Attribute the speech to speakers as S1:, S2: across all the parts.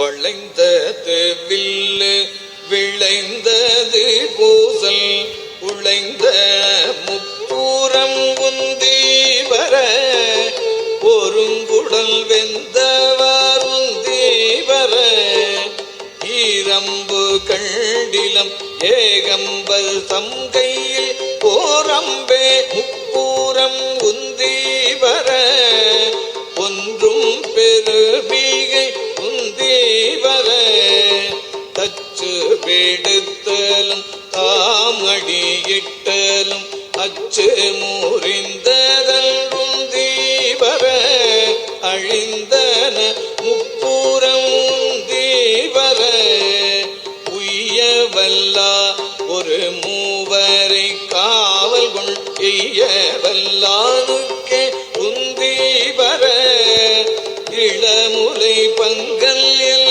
S1: வளைந்தது வில்லு விளைந்தது பூசல் உழைந்த முப்பூரம் உந்தி வர பொருங்குடல் வெந்தவருந்தி வர. ஈரம்பு கண்டிலம் ஏகம்பல் சங்கையில் போரம்பே முப்பூரம் உந்தி வர. ஒன்றும் பெருமிகை அச்சு முறிந்ததல் உந்தி அழிந்தன முப்புறம் தீபர உய்யவல்லா ஒரு மூவரை காவல் கொள் எய்யவல்லானுக்கே உந்தி இளமுலை பங்கல் எல்லாம்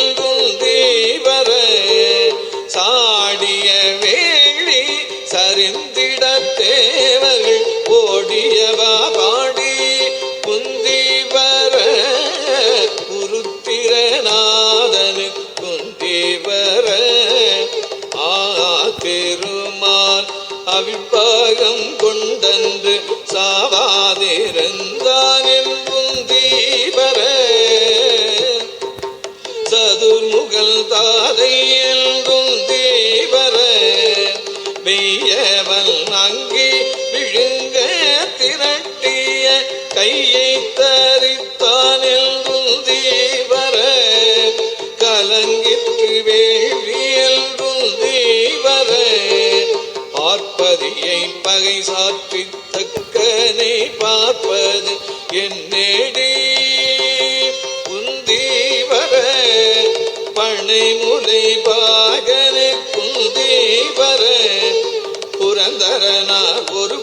S1: அவிப்பாகம் கொண்டன்று சாவாதிருந்தான் என்புந்தி வர சதுர்முகல் தாதை என்றும் தீவர வெய்யவன் அங்கி விழுங்க திரட்டிய கையைத்த பார்ப்பதியை பகை சாற்றி தக்கனை பார்ப்பது என்னேடி குந்தி வர பனைமுலை பாகனை குந்தீவர புரந்தரனா புரந்தரனார் ஒரு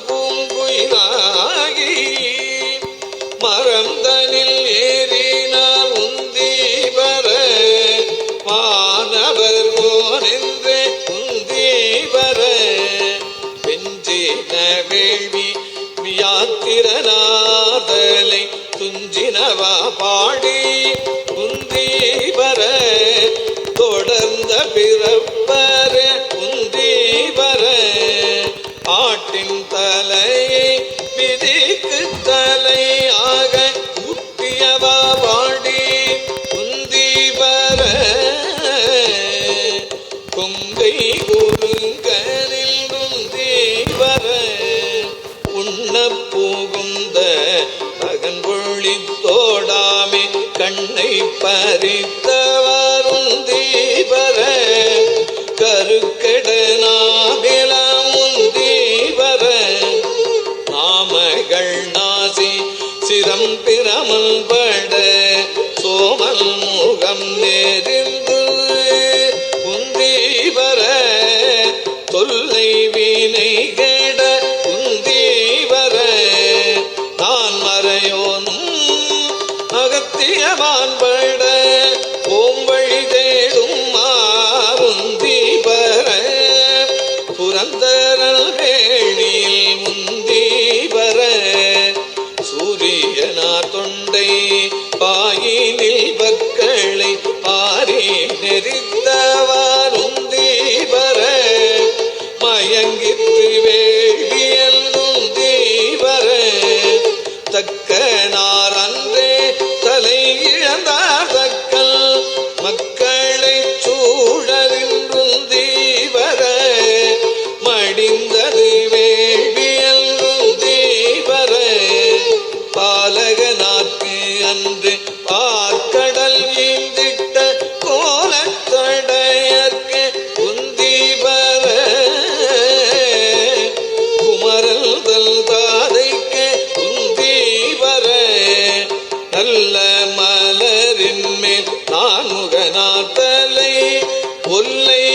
S1: பிற சிரம் பிரமல் பட சோமல் முகம் நே உதை நல்ல மலரின் மேல் நான் முகநாத்தலை பொல்லை